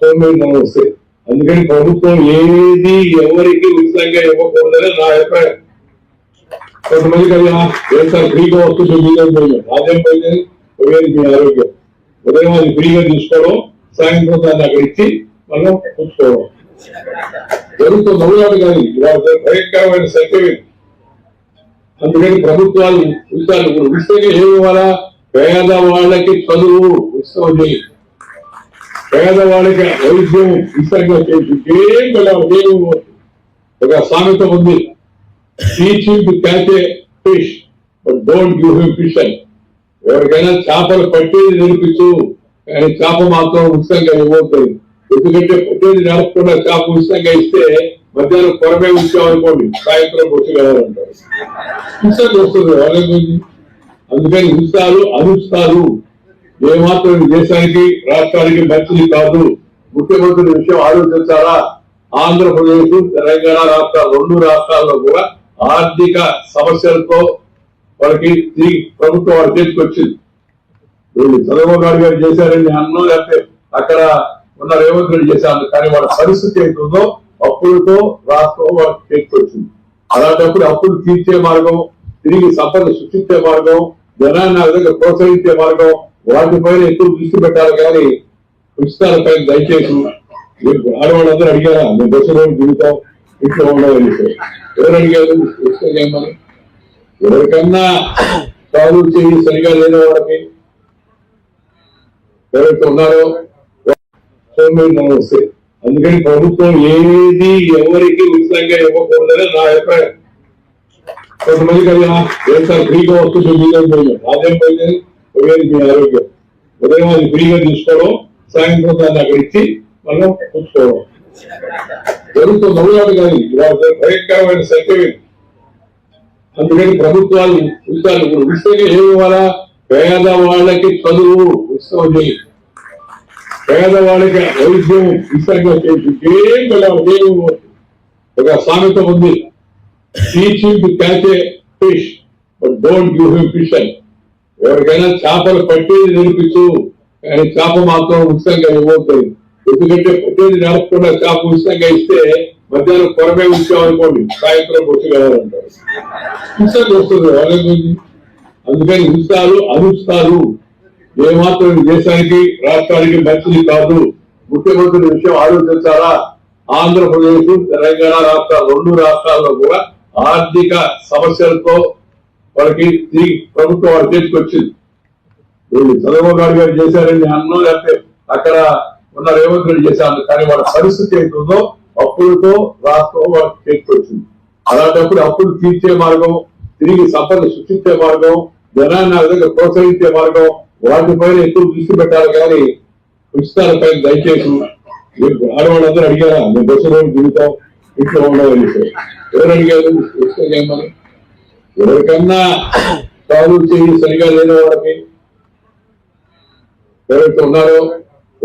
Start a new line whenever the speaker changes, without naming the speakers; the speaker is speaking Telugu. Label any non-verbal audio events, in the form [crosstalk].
సోమవారం వస్తే అందుకని ప్రభుత్వం ఏది ఎవరికి ఉచితంగా ఇవ్వకూడదని నా అభిప్రాయం. కొంతమంది కదా ఏం సార్ ఫ్రీగా వస్తుంది మీదే పోయింది. అదేం పోయింది? పోయేది మీ ఆరోగ్యం. ఉదయం అది ఫ్రీగా తీసుకోవడం సాయంత్రం దాన్ని అక్కడ ఇచ్చి మనం చూసుకోవడం. జరుగుతుంది నవ్వులాడు కానీ ఇవాళ భయంకరమైన సత్యమే అందుకని ప్రభుత్వాలు ఉచితాలు ఇప్పుడు ఉచితంగా ఏమి ఇవ్వాలా? పేద వాళ్ళకి చదువు ఉచితం చేయాలి పేదవాడికి వైద్యం ఉచితంగా చేసి ఏం కదా ఏం ఒక సామెత ఉంది. Teaching to catch fish but don't give him fish అని ఎవరికైనా చేపలు పట్టేది నేర్పించు కానీ చేప మాత్రం ఉచితంగా ఇవ్వబోతుంది ఎందుకంటే పట్టేది నడపకుండా చేప ఉచితంగా ఇస్తే మధ్యాహ్నం కొరమే ఉంచామనుకోండి సాయంత్రం వచ్చి ఉచితంగా వస్తుంది వాళ్ళ అందుకని ఉచితాలు అనుచితాలు ఏమాత్రం దేశానికి రాష్ట్రానికి మంచిది కాదు. ముఖ్యమంత్రి విషయం ఆలోచించాలా? ఆంధ్రప్రదేశ్ తెలంగాణ రాష్ట్రాలు రెండు రాష్ట్రాల్లో కూడా ఆర్థిక సమస్యలతో వాళ్ళకి ప్రభుత్వం వారి చేతికి వచ్చింది. వీళ్ళు చంద్రబాబు నాయుడు గారు చేశారని అన్నం లేకపోతే అక్కడ ఉన్న రేవంత్ రెడ్డి చేశారు. కానీ వాళ్ళ పరిస్థితి ఏంటుందో అప్పులతో రాష్ట్రం వాళ్ళ చేతికి వచ్చింది. అలాంటప్పుడు అప్పులు తీర్చే మార్గం తిరిగి సంపద సృష్టించే మార్గం జనాన్ని ఆ విధంగా ప్రోత్సహించే మార్గం వాటిపైన ఎక్కువ దృష్టి పెట్టాలి కానీ ఉచితాలపై దయచేసి ఆడవాళ్ళందరూ అడిగారా? మేము బస్సులో దిగుతాం ఇంట్లో ఉండవాలి ఎవరు అడిగారు? ఉచితం చేయమని. ఎవరికన్నా కాలు చేయి సరిగా లేని వాళ్ళకి ఎవరైతే ఉన్నారో వస్తే అందుకని ప్రభుత్వం ఏది ఎవరికి ఉచితంగా ఇవ్వకూడదని నా అభిప్రాయం. కొంతమంది కదా ఏం సార్ ఫ్రీగా వస్తుంది మీదే పోయింది? అదేం పోయింది? పోయేది మీ ఆరోగ్యం ఉదయం అది ఫ్రీగా తీసుకోవడం సాయంత్రం దాన్ని అక్కడ ఇచ్చి మనం పుచ్చుకోవడం. జరుగుతుంది నవ్వులాడు కానీ భయంకరమైన సత్యమే అందుకని ప్రభుత్వాలు ఉచితాలు ఇప్పుడు ఉచితంగా ఏమి ఇవ్వాలా? పేద వాళ్ళకి చదువు ఉచితం పేద వాళ్ళకి వైద్యం ఉచితంగా చేసి ఏం కదా ఒక సామెత ఉంది. Teaching to catch a fish but don't give him fish అని ఎవరికైనా చేపలు పట్టేది నేర్పించు కానీ చేప మాత్రం ఉచితంగా ఇవ్వబోతుంది ఎందుకంటే పట్టేది నడపకుండా చేప ఉచితంగా ఇస్తే మధ్యాహ్నం కొరమే ఉంచామనుకోండి సాయంత్రం వచ్చి కావాలంటారు ఉచితంగా వస్తుంది వాళ్ళ గురించి అందుకని ఉచితాలు అనుచితాలు ఏమాత్రం దేశానికి రాష్ట్రానికి మంచిది కాదు. ముఖ్యమంత్రి విషయం ఆలోచించాలా? ఆంధ్రప్రదేశ్ తెలంగాణ రాష్ట్రాలు రెండు రాష్ట్రాల్లో కూడా ఆర్థిక సమస్యలతో వాళ్ళకి తిరిగి ప్రభుత్వం వాళ్ళ తీసుకొచ్చింది. వీళ్ళు చంద్రబాబు నాయుడు గారు చేశారని అన్నం లేకపోతే అక్కడ ఉన్న రేవంత్ రెడ్డి చేశారు. కానీ వాళ్ళ పరిస్థితి ఏంటుందో అప్పులతో రాష్ట్రం వాళ్ళ చేతికి అలాంటప్పుడు అప్పులు తీర్చే మార్గం తిరిగి సంపద సృష్టించే మార్గం జనాన్ని ఆ విధంగా ప్రోత్సహించే మార్గం వాటిపైన ఎక్కువ దృష్టి పెట్టాలి కానీ ఉచితాలపై దయచేసి మీరు ఆడవాళ్ళందరూ అడిగారా? మేము దశలో జీవితం ఇంట్లో ఉండవని ఎవరు అడిగారు? ఉచితం చేయమని ఎవరికన్నా [coughs] కాలు చేయి సరిగా లేని వాళ్ళకి ఎవరైతే ఉన్నారో